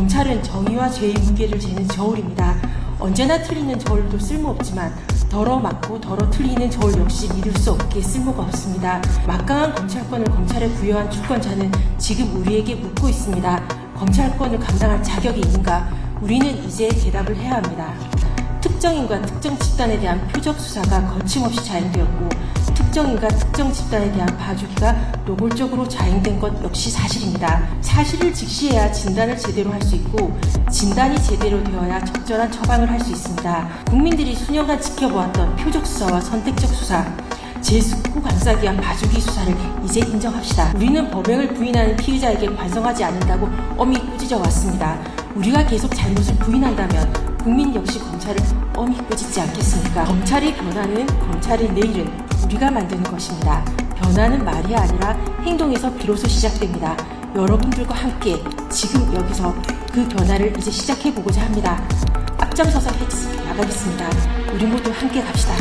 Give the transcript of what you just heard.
검찰은 정의와 죄의 무게를 재는 저울입니다. 언제나 틀리는 저울도 쓸모없지만 덜어 맞고 덜어 틀리는 저울 역시 믿을 수 없기에 쓸모가 없습니다. 막강한 검찰권을 검찰에 부여한 주권자는 지금 우리에게 묻고 있습니다. 검찰권을 감당할 자격이 있는가? 우리는 이제 대답을 해야 합니다. 특정인과 특정 집단에 대한 표적 수사가 거침없이 자행되었고 특정인과 특정 집단에 대한 봐주기가 노골적으로 자행된 것 역시 사실입니다. 사실을 직시해야 진단을 제대로 할 수 있고 진단이 제대로 되어야 적절한 처방을 할 수 있습니다. 국민들이 수년간 지켜보았던 표적 수사와 선택적 수사 제19 감싸기 위한 봐주기 수사를 이제 인정합시다. 우리는 범행을 부인하는 피의자에게 반성하지 않는다고 엄히 꾸짖어 왔습니다. 우리가 계속 잘못을 부인한다면 국민 역시 검찰을 엄히 꾸짖지 않겠습니까? 검찰이 변하는 검찰의 내일은 우리가 만드는 것입니다. 변화는 말이 아니라 행동에서 비로소 시작됩니다. 여러분들과 함께 지금 여기서 그 변화를 이제 시작해 보고자 합니다. 앞장서서 해 나가겠습니다. 우리 모두 함께 갑시다.